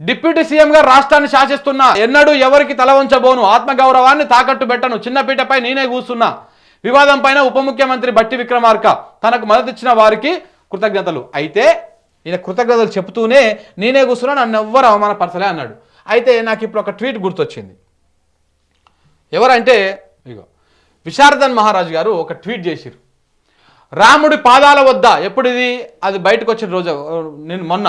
Deputy సీఎంగా రాష్ట్రాన్ని శాసిస్తున్నా ఎన్నడూ ఎవరికి తల వంచబోను ఆత్మగౌరవాన్ని తాకట్టు పెట్టను చిన్నపీటపై నేనే కూస్తున్నా. వివాదం పైన ఉప ముఖ్యమంత్రి బట్టి విక్రమార్క తనకు మద్దతిచ్చిన వారికి కృతజ్ఞతలు. అయితే ఈయన కృతజ్ఞతలు చెబుతూనే నేనే కూర్చున్నా నన్ను ఎవ్వరు అవమానపరచలే అన్నాడు. అయితే నాకు ఇప్పుడు ఒక ట్వీట్ గుర్తొచ్చింది. ఎవరంటే ఇగో విశారదన్ మహారాజు గారు ఒక ట్వీట్ చేసిరు రాముడి పాదాల వద్ద ఎప్పుడు ఇది అది బయటకు వచ్చిన రోజు నేను మొన్న.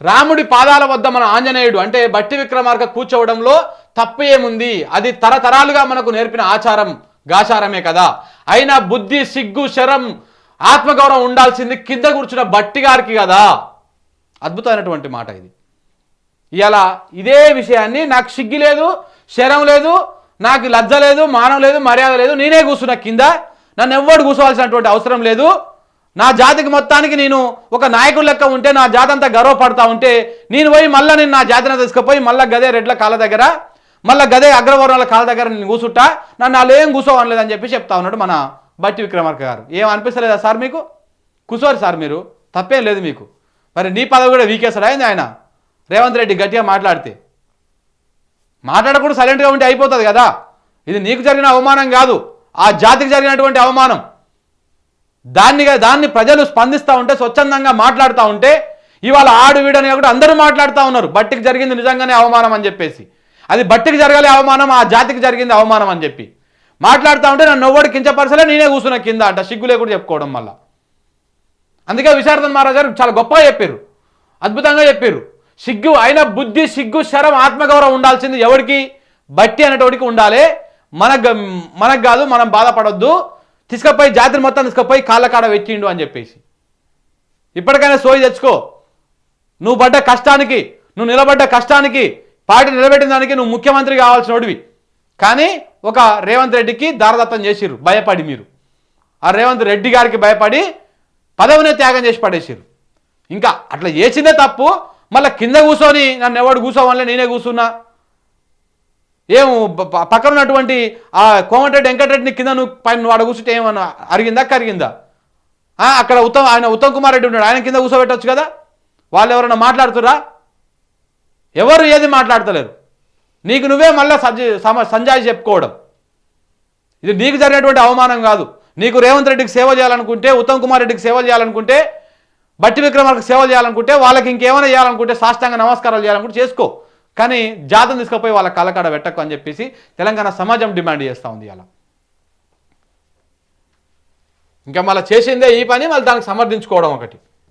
రాముడి పాదాల వద్ద మన ఆంజనేయుడు అంటే బట్టి విక్రమార్క కూర్చోవడంలో తప్పు ఏముంది అది తరతరాలుగా మనకు నేర్పిన ఆచారం గాచారమే కదా. అయినా బుద్ధి సిగ్గు శరం ఆత్మగౌరవం ఉండాల్సింది కింద కూర్చున్న బట్టి గారికి కదా. అద్భుతమైనటువంటి మాట ఇది. ఇలా ఇదే విషయాన్ని నాకు సిగ్గు లేదు శరం లేదు నాకు లజ్జ లేదు మానం లేదు మర్యాద లేదు నేనే కూర్చున్నా కింద నన్ను ఎవ్వడు కూర్చోవాల్సినటువంటి అవసరం లేదు. నా జాతికి మొత్తానికి నేను ఒక నాయకుడు లెక్క ఉంటే నా జాతి అంతా గర్వపడతా ఉంటే నేను పోయి మళ్ళీ నేను నా జాతిని తీసుకుపోయి మళ్ళీ గదే రెడ్ల కాళ్ళ దగ్గర మళ్ళీ గదే అగ్రవర్ణాల కాళ్ళ దగ్గర నేను కూసుంటా నన్ను వాళ్ళు ఏం కూర్చోవనలేదని చెప్పి చెప్తా ఉన్నాడు మన బట్టి విక్రమార్క గారు. ఏం అనిపిస్తలేదా సార్ మీకు? కూర్చోరు సార్ మీరు. తప్పేం లేదు మీకు. మరి నీ పదవి కూడా వీకేస్తాడా అయింది ఆయన? రేవంత్ రెడ్డి గట్టిగా మాట్లాడితే. మాట్లాడకుండా సైలెంట్గా ఉంటే అయిపోతుంది కదా. ఇది నీకు జరిగిన అవమానం కాదు. ఆ జాతికి జరిగినటువంటి అవమానం. దాన్ని దాన్ని ప్రజలు స్పందిస్తూ ఉంటే స్వచ్ఛందంగా మాట్లాడుతూ ఉంటే ఇవాళ ఆడు వీడని కూడా అందరూ మాట్లాడుతూ ఉన్నారు. బట్టికి జరిగింది నిజంగానే అవమానం అని చెప్పేసి. అది బట్టికి జరగాలి అవమానం ఆ జాతికి జరిగింది అవమానం అని చెప్పి. మాట్లాడుతూ ఉంటే నన్ను నవ్వడు కించపరచలే నేనే కూర్చున్న కింద అంట. సిగ్గు లేకుండా చెప్పుకోవడం వల్ల అందుకే విశారదన్ మహారాజ్ గారు చాలా గొప్పగా చెప్పారు. అద్భుతంగా చెప్పారు. సిగ్గు అయిన బుద్ధి సిగ్గు శరం ఆత్మగౌరవం ఉండాల్సింది ఎవరికి బట్టి అనేటోడికి ఉండాలి. మనకు మనకు కాదు మనం బాధపడొద్దు. తీసుకపోయి జాతర మొత్తం తీసుకపోయి కాళ్ళకాడ పెట్టిండు అని చెప్పేసి. ఇప్పటికైనా సోయి తెచ్చుకో. నువ్వు పడ్డ కష్టానికి నువ్వు నిలబడ్డ కష్టానికి పార్టీ నిలబెట్టిన దానికి నువ్వు ముఖ్యమంత్రి కావాల్సినోడివి. కానీ ఒక రేవంత్ రెడ్డికి దారదత్తం చేసిర్రు భయపడి మీరు. ఆ రేవంత్ రెడ్డి గారికి భయపడి పదవినే త్యాగం చేసి పడేసారు ఇంకా అట్లా చేసిందే తప్పు మళ్ళీ కింద కూర్చొని నన్ను ఎవడు కూర్చోవాలే నేనే కూర్చున్నా ఏం పక్కన ఉన్నటువంటి ఆ కోమటిరెడ్డి వెంకటరెడ్డిని కింద నువ్వు పైన నువ్వు ఆడ కూర్చుంటే ఏమన్నా అరిగిందా కరిగిందా? అక్కడ ఉత్తమ్ ఆయన ఉత్తమ్ కుమార్ రెడ్డి ఉన్నాడు ఆయన కింద కూర్చోబెట్టొచ్చు కదా? వాళ్ళు ఎవరైనా మాట్లాడుతురా ఎవరు ఏది మాట్లాడతలేరు? నీకు నువ్వే మళ్ళీ సమ సంజాయి చెప్పుకోవడం. ఇది నీకు జరిగినటువంటి అవమానం కాదు. నీకు రేవంత్ రెడ్డికి సేవ చేయాలనుకుంటే ఉత్తమ్ కుమార్ రెడ్డికి సేవ చేయాలనుకుంటే బట్టి విక్రమార్కి సేవ చేయాలనుకుంటే వాళ్ళకి ఇంకేమైనా చేయాలనుకుంటే సాష్టాంగ నమస్కారాలు చేయాలనుకుంటే చేసుకో. కానీ జాతం తీసుకుపోయి వాళ్ళ కళ్ళకాడ పెట్టకు అని చెప్పేసి తెలంగాణ సమాజం డిమాండ్ చేస్తూ ఉంది అలా ఇంకా మళ్ళీ చేసిందే ఈ పని మళ్ళీ దానికి సమర్థించుకోవడం ఒకటి.